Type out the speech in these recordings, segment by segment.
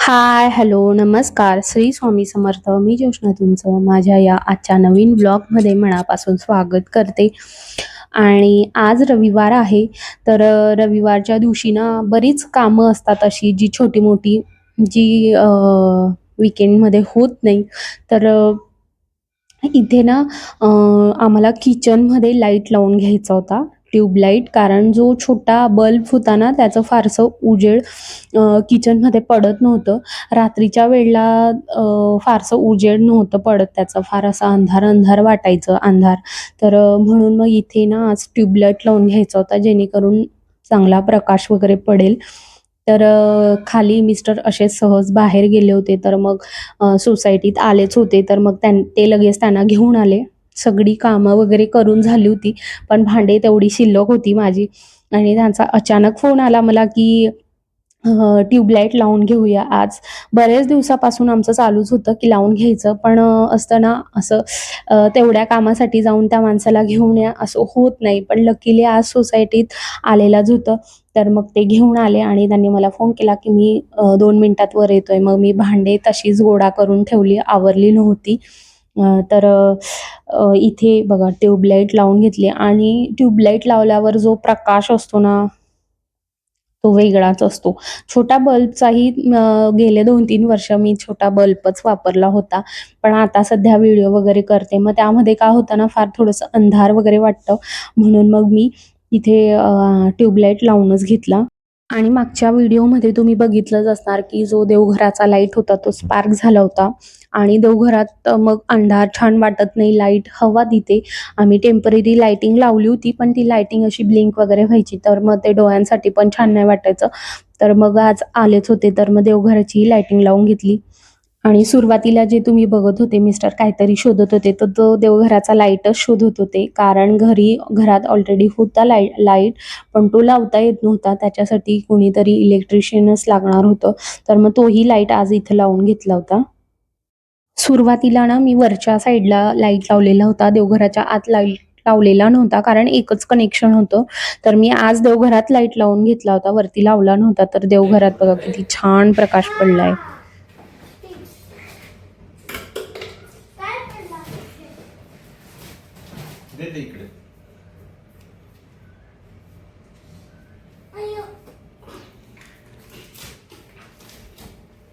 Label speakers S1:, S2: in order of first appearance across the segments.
S1: Hi hello नमस्कार. श्री स्वामी समर्थ मी ज्योष्णा तुमचं. माझ्या या आजच्या नवीन ब्लॉगमध्ये मनापासून स्वागत करते. आणि आज रविवार आहे तर रविवारच्या दिवशी ना बरीच कामं असतात अशी जी छोटी मोठी जी विकेंडमध्ये होत नाही. तर इथे ना आम्हाला किचनमध्ये लाइट लावून घ्यायचा होता. ट्यूबलाईट कारण जो छोटा बल्ब होता ना त्याचं फारसं उजेड किचनमध्ये पडत नव्हतं. रात्रीच्या वेळेला फारसं उजेड नव्हतं पडत त्याचं फार असा अंधार अंधार वाटायचं अंधार. तर म्हणून मग इथे ना आज ट्यूबलाईट लावून घ्यायचा होता जेणेकरून चांगला प्रकाश वगैरे पडेल. तर खाली मिस्टर असे सहज बाहेर गेले होते तर मग सोसायटीत आलेच होते तर मग त्यां ते लगेच त्यांना घेऊन आले. सगळी कामं वगैरे करून झाली होती. पण भांडे तेवढी शिल्लक होती माझी. आणि त्यांचा अचानक फोन आला मला की ट्यूबलाईट लावून घेऊया आज. बऱ्याच दिवसापासून आमचं चालूच होतं की लावून घ्यायचं. पण असतं ना असं तेवढ्या कामासाठी जाऊन त्या माणसाला घेऊन या असं होत नाही. पण लकीली आज सोसायटीत आलेलाच होतं. तर मग ते घेऊन आले आणि त्यांनी मला फोन केला की मी दोन मिनिटात वर येतोय. मग मी भांडे तशीच गोळा करून ठेवली. आवरली नव्हती. तर इथे बघा ट्यूबलाईट लावून घेतली आणि ट्यूबलाईट लावल्यावर जो प्रकाश असतो ना तो वेगळाच असतो. छोटा बल्बचाही गेले दोन तीन वर्ष मी छोटा बल्बच वापरला होता. पण आता सध्या व्हिडिओ वगैरे करते. मग त्यामध्ये काय होतं ना फार थोडंसं अंधार वगैरे वाटतं. म्हणून मग मी इथे ट्यूबलाईट लावूनच घेतला. आणि मागच्या व्हिडिओमध्ये तुम्ही बघितलंच असणार की जो देवघराचा लाइट होता तो स्पार्क झाला होता. आणि देवघरात मग अंधार छान वाटत नाही लाइट हवा देते आम्ही टेंपररी लाइटिंग लावली होती पण ती लाइटिंग अशी ब्लिंक वगैरे व्हायची. तर मग ते डोळ्यांसाठी पण छान नाही वाटायचं. तर मग आज आलेच होते तर मग देवघराची लाइटिंग लावून घेतली. आणि सुरुवातीला जे तुम्ही बघत होते मिस्टर काहीतरी शोधत होते तर तो देवघराचा लाईटच शोधत होते. कारण घरी घरात ऑलरेडी होता लाइट लाइट पण तो लावता येत नव्हता. त्याच्यासाठी कुणीतरी इलेक्ट्रिशियनच लागणार होतं. तर मग तोही लाइट आज इथं लावून घेतला होता. सुरुवातीला ना मी वरच्या साईडला लाइट लावलेला होता. देवघराच्या आत लाइट लावलेला नव्हता कारण एकच कनेक्शन होतं. तर मी आज देवघरात लाइट लावून घेतला होता. वरती लावला नव्हता. तर देवघरात बघा किती छान प्रकाश पडलाय.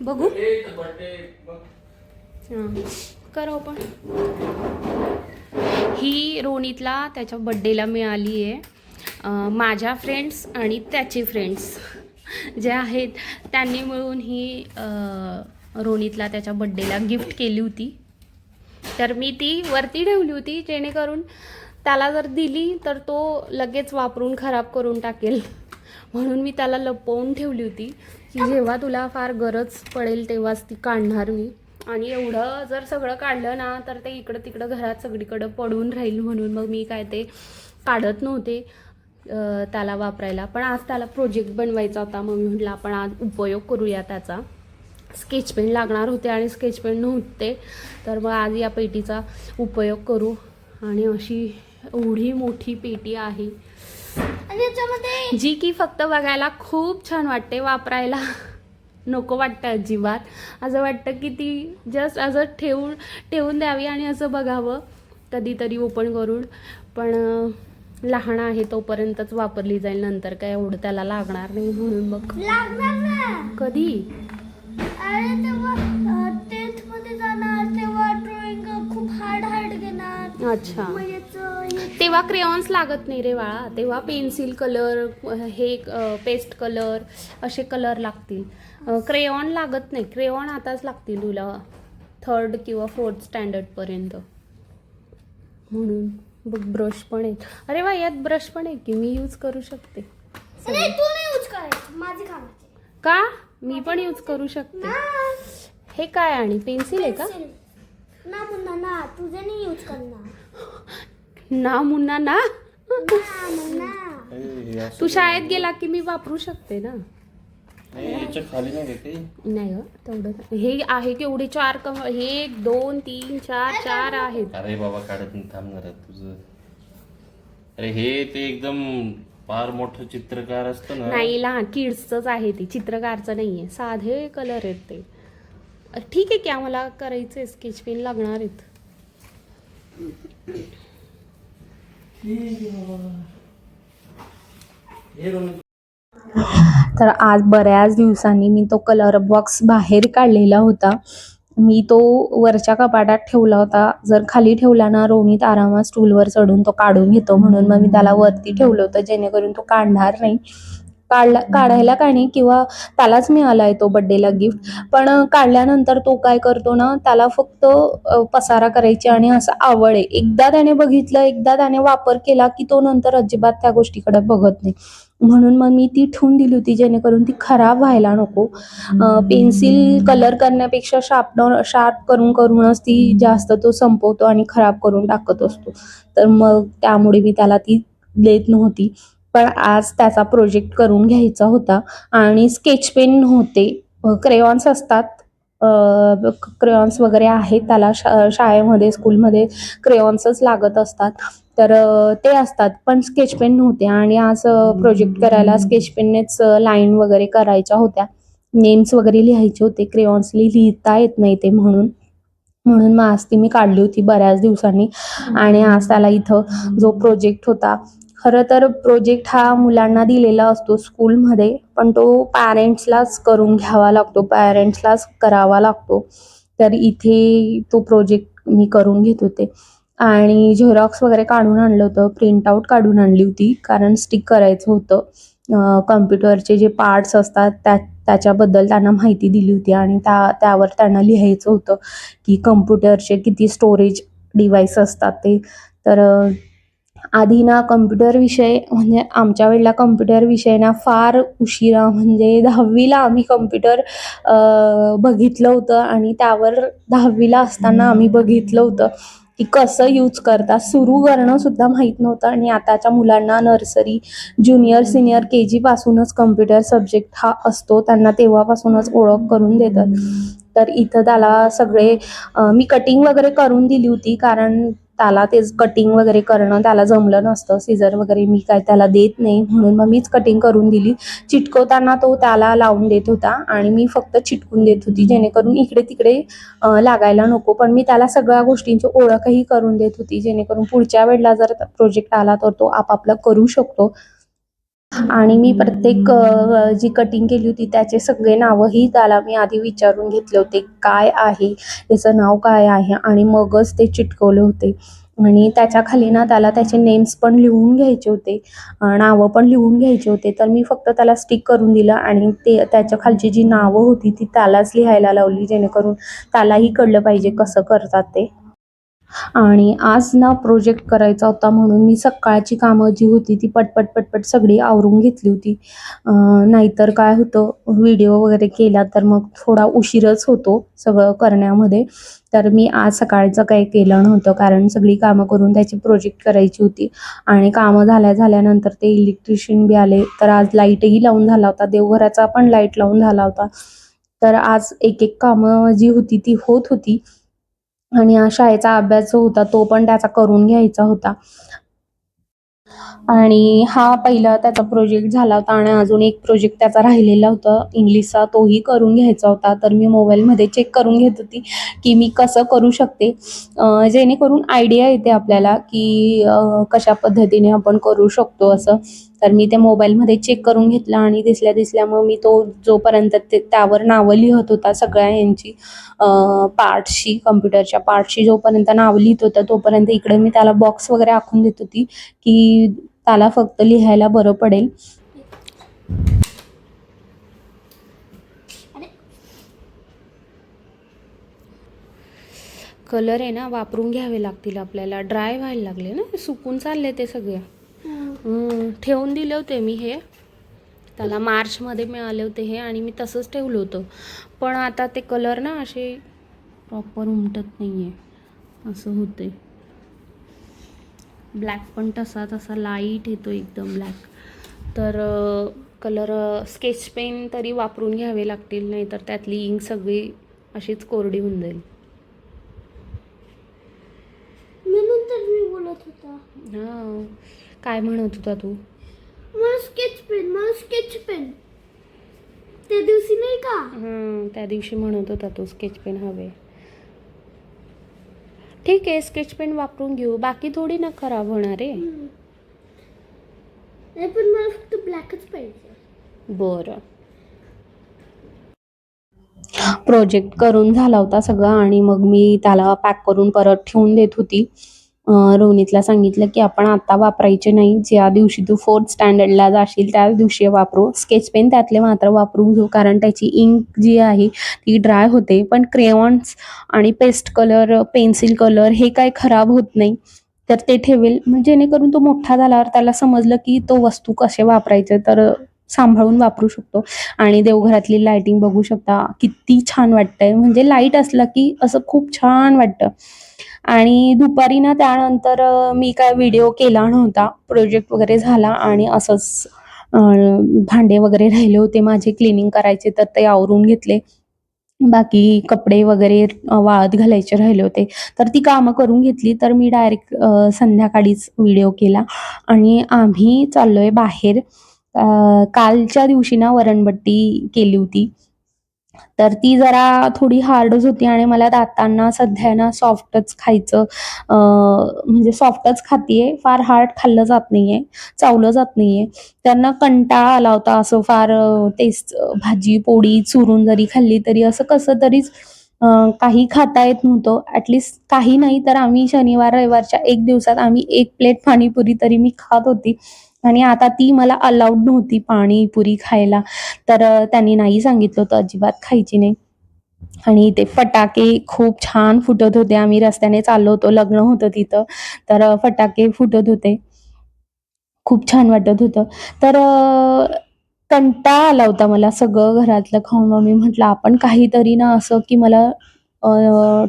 S1: बघ. कर पण. ही रोनीतला त्याच्या बड्डेला मिळाली आहे माझ्या फ्रेंड्स आणि त्याचे फ्रेंड्स जे आहेत त्यांनी मिळून ही रोनीतला त्याच्या बड्डेला गिफ्ट केली होती. तर मी ती वरती ठेवली होती जेणेकरून त्याला जर दिली तर तो लगेच वापरून खराब करून टाकेल. म्हणून मी त्याला लपवून ठेवली होती. की जेव्हा तुला फार गरज पडेल तेव्हाच ती काढणार मी. आणि एवढं जर सगळं काढलं ना तर ते इकडं तिकडं घरात सगळीकडं पडून राहील म्हणून मग मी काय ते काढत नव्हते त्याला वापरायला. पण आज त्याला प्रोजेक्ट बनवायचा होता मग मी म्हटलं आपण आज उपयोग करूया त्याचा. स्केच पेन लागणार होते आणि स्केच पेन नव्हते तर मग आज या पेटीचा उपयोग करू. आणि अशी एवढी मोठी पेटी आहे. जी की फक्त बघायला खूप छान वाटते वापरायला. नको वाटतं अजिबात. असं वाटतं की ती जस्ट असं ठेवून ठेवून द्यावी आणि असं बघावं. कधीतरी ओपन करून. पण लहान आहे तोपर्यंतच वापरली जाईल. नंतर काय एवढं त्याला लागणार नाही म्हणून मग कधी? अच्छा. तेव्हा क्रेयॉन्स लागत नाही रे बाळा. तेव्हा पेन्सिल कलर हे पेस्ट कलर असे कलर लागतील. क्रेयॉन लागत नाही. क्रेयॉन आताच लागतील तुला. थर्ड किंवा फोर्थ स्टँडर्डपर्यंत म्हणून बघ ब्रश पण आहेत अरे वा यात ब्रश पण आहे की मी यूज करू शकते. का? मी पण यूज करू शकते. हे काय आणि? पेन्सिल आहे का.
S2: ना मुन्ना ना. तुझे नाही यूज करणार.
S1: ना मुन्ना ना? तू शाळेत गेला की मी वापरू शकते ना?
S3: नाही,
S1: तेवढं. हे आहे केवढे चार कम हे एक दोन तीन चार चार आहेत.
S3: अरे बाबा काढत नाही थांबणार आहे तुझं. अरे हे ते एकदम फार मोठं चित्रकार असतं ना.
S1: नाही लहान किड्सचंच आहे ते. चित्रकारचं नाही आहे साधे कलर आहेत ते. ठीक आहे की आम्हाला करायचं आहे स्केच पेन लागणार आहेत. तर आज बऱ्याच दिवसांनी मी तो कलर बॉक्स बाहेर काढलेला होता. मी तो वरच्या कपाटात ठेवला होता. जर खाली ठेवला ना रोनीत आरामात स्टूलवर चढून तो काढून घेतो म्हणून मग मी त्याला वरती ठेवलं होतं जेणेकरून तो काढणार नाही. काढला काढायला काय नाही किंवा त्यालाच मिळाला आहे तो बड्डेला गिफ्ट पण काढल्यानंतर तो काय करतो ना त्याला फक्त पसारा करायची आणि असं आवड आहे. एकदा त्याने बघितलं एकदा त्याने वापर केला की तो नंतर अजिबात त्या गोष्टीकडे बघत नाही. म्हणून मग मी ती ठेवून दिली होती जेणेकरून ती खराब व्हायला नको. पेन्सिल कलर करण्यापेक्षा शार्पनर शार्प करून करूनच ती जास्त तो संपवतो आणि खराब करून टाकत असतो. तर मग त्यामुळे मी त्याला ती देत नव्हती. पण आज त्याचा प्रोजेक्ट करून घ्यायचा होता आणि स्केच पेन होते क्रेयॉन्स असतात. क्रेयॉन्स वगैरे आहेत. त्याला शा शाळेमध्ये स्कूलमध्ये क्रेयॉन्सच लागत असतात. तर ते असतात. पण स्केच पेन नव्हते आणि आज प्रोजेक्ट करायला स्केच पेननेच लाईन वगैरे करायच्या होत्या. नेम्स वगैरे लिहायचे होते. क्रेयॉन्सली लिहिता येत नाही ते म्हणून. म्हणून मग आज ती मी काढली होती बऱ्याच दिवसांनी. आणि आज त्याला इथं जो प्रोजेक्ट होता खरं तर प्रोजेक्ट हा मुलांना दिलेला असतो स्कूलमध्ये पण तो पॅरेंट्सलाच करून घ्यावा लागतो पॅरेंट्सलाच करावा लागतो. तर इथे तो प्रोजेक्ट मी करून घेत होते. आणि झेरॉक्स वगैरे काढून आणलं होतं प्रिंटआउट काढून आणली होती कारण स्टिक करायचं होतं. कम्प्युटरचे जे पार्ट्स असतात त्या त्याच्याबद्दल त्यांना माहिती दिली होती आणि त्या त्यावर त्यांना लिहायचं होतं की कम्प्युटरचे किती स्टोरेज डिव्हाइस असतात ते. तर आधी ना कम्प्युटर विषय म्हणजे आमच्या वेळेला कम्प्युटर विषय ना फार उशिरा म्हणजे दहावीला आम्ही कम्प्युटर बघितलं होतं आणि त्यावर दहावीला असताना आम्ही बघितलं होतं की कसं यूज करतात. सुरू करणं सुद्धा माहीत नव्हतं आणि आताच्या मुलांना नर्सरी ज्युनियर सिनियर के जीपासूनच कम्प्युटर सब्जेक्ट हा असतो. त्यांना तेव्हापासूनच ओळख करून देतात. तर इथं त्याला सगळे मी कटिंग वगैरे करून दिली होती कारण त्याला तेच कटिंग वगैरे करणं त्याला जमलं नसतं. सिझर वगैरे मी काय त्याला देत नाही. म्हणून मग मीच कटिंग करून दिली. चिटकवताना तो त्याला लावून देत होता आणि मी फक्त चिटकून देत होती. जेणेकरून इकडे तिकडे लागायला नको. पण मी त्याला सगळ्या गोष्टींची ओळखही करून देत होती. जेणेकरून पुढच्या वेळेला जर प्रोजेक्ट आला तर तो आपापला करू शकतो. आणि मी प्रत्येक जी कटिंग केली होती त्याचे सगळे नावंही त्याला मी आधी विचारून घेतले होते. काय आहे? त्याचं नाव काय आहे? आणि मगच ते चिटकवले होते. आणि त्याच्याखाली ना त्याला त्याचे नेम्स पण लिहून घ्यायचे होते. नावं पण लिहून घ्यायचे होते. तर मी फक्त त्याला स्टिक करून दिलं आणि ते त्याच्या खालची जी नावं होती ती त्यालाच लिहायला लावली जेणेकरून त्यालाही कळलं पाहिजे कसं करतात ते. आणि आज ना प्रोजेक्ट करायचा होता म्हणून मी सकाळची कामं जी होती ती पटपट पटपट सगळी आवरून घेतली होती. नाहीतर काय होतं व्हिडिओ वगैरे केला तर मग थोडा उशीरच होतो सगळं करण्यामध्ये. तर मी आज सकाळचं काही केलं नव्हतं कारण सगळी कामं करून त्याची प्रोजेक्ट करायची होती. आणि कामं झाल्या झाल्यानंतर ते इलेक्ट्रिशियन बी आले. तर आज लाईटही लावून झाला होता. देवघराचा पण लाइट लावून झाला होता. तर आज एक एक कामं जी होती ती होत होती. आणि हा शाळेचा अभ्यास जो होता तो पण त्याचा करून घ्यायचा होता. आणि हा पहिला त्याचा प्रोजेक्ट झाला होता आणि अजून एक प्रोजेक्ट त्याचा राहिलेला होता. इंग्लिशचा तोही करून घ्यायचा होता. तर मी मोबाईलमध्ये चेक करून घेत होती की मी कसं करू शकते. जेणेकरून आयडिया येते आपल्याला की कशा पद्धतीने आपण करू शकतो असं. तर मी त्या मोबाईलमध्ये चेक करून घेतला आणि दिसल्या दिसल्या मग मी तो जोपर्यंत ते त्यावर नावं लिहत होता सगळ्या यांची पार्टशी कम्प्युटरच्या पार्टशी जोपर्यंत नाव लिहित होता तोपर्यंत इकडे मी त्याला बॉक्स वगैरे आखून देत होती की त्याला फक्त लिहायला बरं पडेल. कलर आहे ना वापरून घ्यावे लागतील आपल्याला. ड्राय व्हायला लागले ना सुकून चालले ते सगळे. ठेवून दिले होते मी हे. त्याला मार्चमध्ये मिळाले होते हे आणि मी तसंच ठेवलं होतं. पण आता ते कलर ना असे प्रॉपर उमटत नाही आहे असं होते ब्लॅक पण तसा तसा लाइट येतो एकदम ब्लॅक तर कलर स्केच पेन तरी वापरून घ्यावे लागतील नाही तर त्यातली इंक सगळी अशीच कोरडी होऊन जाईल.
S2: म्हणून तर मी बोलत होता.
S1: हां. काय म्हणत होता तू?
S2: मला स्केच पेन मला स्केच पेन त्या दिवशी नाही का?
S1: हां त्या दिवशी म्हणत होता तो स्केच पेन हवे. ठीक आहे स्केच पेन वापरून घेऊ. बाकी थोडी ना खराब होणार आहे.
S2: नाही पण मला फक्त ब्लॅकच पाहिजे.
S1: बरं. प्रोजेक्ट करून झाला होता सगळा आणि मग मी त्याला पॅक करून परत ठेवून देत होती. अं, सांगितलं की आपण आता वापरायचे नाही. ज्या दिवशी तू फोर्थ स्टँडर्डला जाशील त्याच दिवशी वापरू. स्केच पेन त्यातले मात्र वापरून घेऊ. कारण त्याची इंक जी आहे ती ड्राय होते. पण क्रेऑन्स आणि पेस्ट कलर पेन्सिल कलर हे काय खराब होत नाही. तर ते ठेवेल. म्हणजे जेणेकरून तो मोठा झाल्यावर त्याला समजलं की तो वस्तू कसे वापरायचे तर सांभाळून वापरू शकतो. आणि देवघरातली लाइटिंग बघू शकता. किती छान वाटतंय. म्हणजे लाइट असला की असं खूप छान वाटतं. आणि दुपारी ना त्यानंतर मी काय व्हिडिओ केला नव्हता. प्रोजेक्ट वगैरे झाला आणि असंच भांडे वगैरे राहिले होते. माझे क्लिनिंग करायचे तर ते आवरून घेतले. बाकी कपडे वगैरे वाळत घालायचे राहिले होते. तर ती कामं करून घेतली. तर मी डायरेक्ट संध्याकाळीच व्हिडिओ केला. आणि आम्ही चाललोय बाहेर. कालच्या दिवशी ना वरणबट्टी केली होती. तर ती जरा थोडी हार्डच होती आणि मला दातांना सध्या ना सॉफ्टच खायचं म्हणजे सॉफ्टच खातीये. फार हार्ड खाल्लं जात नाहीये चावलं जात नाहीये. त्यांना कंटाळा आला होता असं फार टेस्ट तेच भाजी पोळी चुरून जरी खाल्ली तरी असं कसं तरीच काही खाता येत नव्हतं. ॲटलिस्ट काही नाही तर आम्ही शनिवार रविवारच्या एक दिवसात आम्ही एक प्लेट पाणीपुरी तरी मी खात होती. आणि आता ती मला अलाउड नव्हती पाणीपुरी खायला. तर त्यांनी नाही सांगितलं होतं अजिबात खायची नाही. आणि ते फटाके खूप छान फुटत होते. आम्ही रस्त्याने चाललो होतो. लग्न होतं तिथं. तर फटाके फुटत होते. खूप छान वाटत होतं. तर कंटाळा आला होता मला सगळं घरातलं खाऊन. मग मी म्हटलं आपण काहीतरी ना असं की मला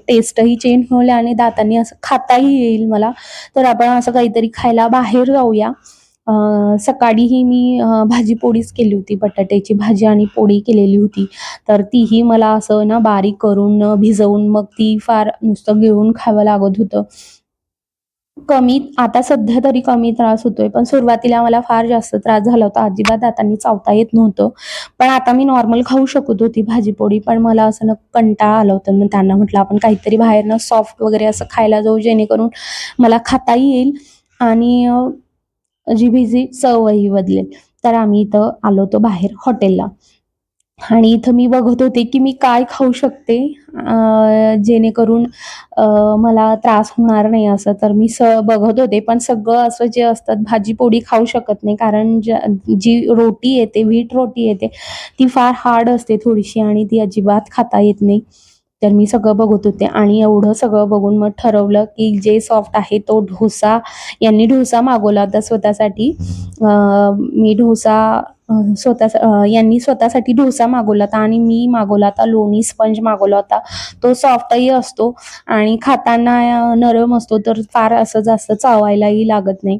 S1: टेस्टही चेंज होईल आणि दातांनी असं खाताही येईल मला. तर आपण असं काहीतरी खायला बाहेर जाऊया. सकाळीही मी भाजी पोळीच केली होती बटाट्याची भाजी आणि पोळी केलेली होती. तर तीही मला असं ना बारीक करून भिजवून मग ती फार नुसतं गिळून खावं लागत होतं. कमी आता सध्या तरी कमी त्रास होतोय पण सुरुवातीला मला फार जास्त त्रास झाला होता. अजिबात दातांनी चावता येत नव्हतं. पण आता मी नॉर्मल खाऊ शकत होती भाजी पोळी पण मला असं ना कंटाळा आला होता. मग त्यांना म्हटलं आपण काहीतरी बाहेरनं सॉफ्ट वगैरे असं खायला जाऊ जेणेकरून मला खाता येईल. आणि जिभेची चवही बदलेल. तर आम्ही इथं आलो होतो बाहेर हॉटेलला. आणि इथं मी बघत होते की मी काय खाऊ शकते जेणेकरून मला त्रास होणार नाही असं. तर मी स बघत होते पण सगळं असं जे असतात भाजी पोळी खाऊ शकत नाही. कारण ज- जी रोटी येते व्हीट रोटी येते ती फार हार्ड असते थोडीशी आणि ती अजिबात खाता येत नाही. तर मी सगळं बघत होते आणि एवढं सगळं बघून मग ठरवलं की जे सॉफ्ट आहे तो डोसा यांनी डोसा मागवला होता स्वतःसाठी. मी डोसा स्वतः यांनी स्वतःसाठी डोसा मागवला होता आणि मी मागवला होता लोणी स्पंज मागवला होता. तो सॉफ्टही असतो आणि खाताना नरम असतो तर फार असं जास्त चावायलाही लागत नाही.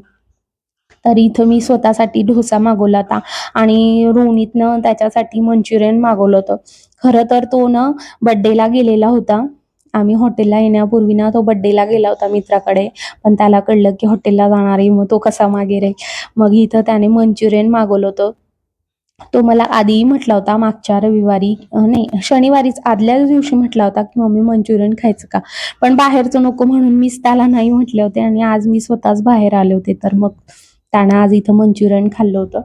S1: तर इथं मी स्वतःसाठी डोसा मागवला होता. आणि रोनीतनं त्याच्यासाठी मंचुरियन मागवलं होतं. खरं तर तो ना बड्डेला गेलेला होता. आम्ही हॉटेलला येण्यापूर्वी ना तो बड्डेला गेला होता मित्राकडे. पण त्याला कळलं की हॉटेलला जाणार आहे मग तो कसा मागे रे मग इथं त्याने मंचुरियन मागवलं होतं. तो मला आधीही म्हटला होता मागच्या रविवारी नाही शनिवारीच आदल्याच दिवशी म्हटला होता की मम्मी मंचुरियन खायचं का? पण बाहेरचं नको म्हणून मीच त्याला नाही म्हटले होते आणि आज मी स्वतःच बाहेर आले होते. तर मग त्यानं आज इथं मंचुरियन खाल्लं होतं.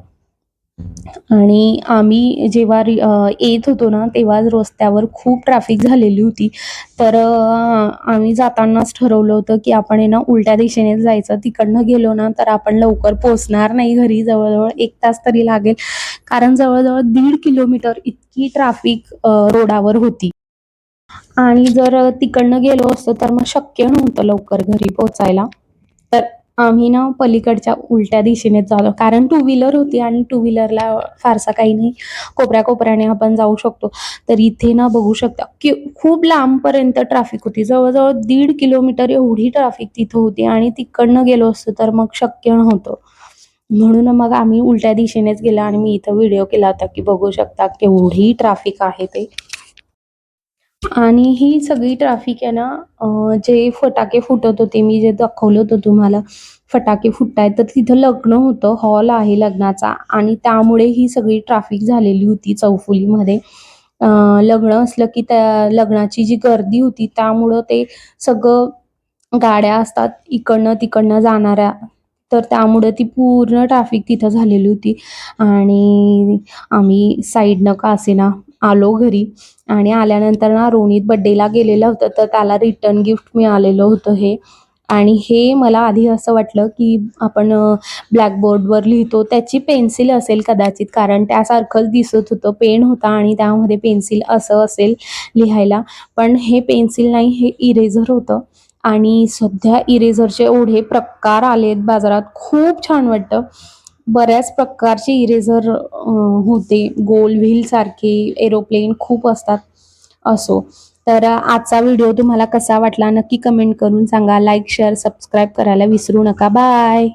S1: आणि आम्ही जेव्हा येत होतो ना तेव्हा रस्त्यावर खूप ट्रॅफिक झालेली होती. तर आम्ही जातानाच ठरवलं होतं की आपण आहे ना उलट्या दिशेने जायचं. तिकडनं गेलो ना तर आपण लवकर पोचणार नाही घरी. जवळजवळ एक तास तरी लागेल. कारण जवळजवळ दीड किलोमीटर इतकी ट्रॅफिक रोडावर होती. आणि जर तिकडनं गेलो असतो तर मग शक्य नव्हतं लवकर घरी पोचायला तर आम्ही ना पलीकडच्या उलट्या दिशेने जातो कारण टू व्हीलर होती आणि टू व्हीलरला फारसा काही नाही. कोपऱ्या कोपऱ्याने आपण जाऊ शकतो. तर इथे ना बघू शकता की खूप लांबपर्यंत ट्रॅफिक होती. जवळजवळ दीड किलोमीटर एवढी ट्रॅफिक तिथं होती आणि तिकडनं गेलो असतो तर मग शक्य नव्हतं. म्हणून मग आम्ही उलट्या दिशेनेच गेलो आणि मी इथं व्हिडिओ केला होता की बघू शकता केवढी ट्रॅफिक आहे ते. आणि ही सगळी ट्राफिक आहे ना जे फटाके फुटत होते मी जे दाखवलं होतं तुम्हाला फटाके फुटतायत तर तिथं लग्न होतं हॉल आहे लग्नाचा. आणि त्यामुळे ही सगळी ट्राफिक झालेली होती चौफुलीमध्ये. लग्न असलं की त्या लग्नाची जी गर्दी होती त्यामुळं ते सगळं गाड्या असतात इकडनं तिकडनं जाणाऱ्या. तर त्यामुळे ती पूर्ण ट्रॅफिक तिथं झालेली होती. आणि आम्ही साईडनं का असेना आलो घरी आणि आल्यानंतर ना रोनित बड्डेला गेलेलं होतं तर त्याला रिटर्न गिफ्ट मिळालेलं होतं हे. आणि हे मला आधी असं वाटलं की आपण ब्लॅकबोर्डवर लिहितो त्याची पेन्सिल असेल कदाचित कारण त्यासारखंच दिसत होतं. पेन होता आणि त्यामध्ये पेन्सिल असं असेल लिहायला. पण हे पेन्सिल नाही हे इरेझर होतं. आणि सध्या इरेझरचे एवढे प्रकार आलेत बाजारात. खूप छान वाटतं. बऱ्याच प्रकारचे इरेझर होते. गोल व्हील सारखे एरोप्लेन खूप असतात असो. तर आजचा व्हिडिओ तुम्हाला कसा वाटला नक्की कमेंट करून सांगा. लाईक शेअर सबस्क्राईब करायला विसरू नका. बाय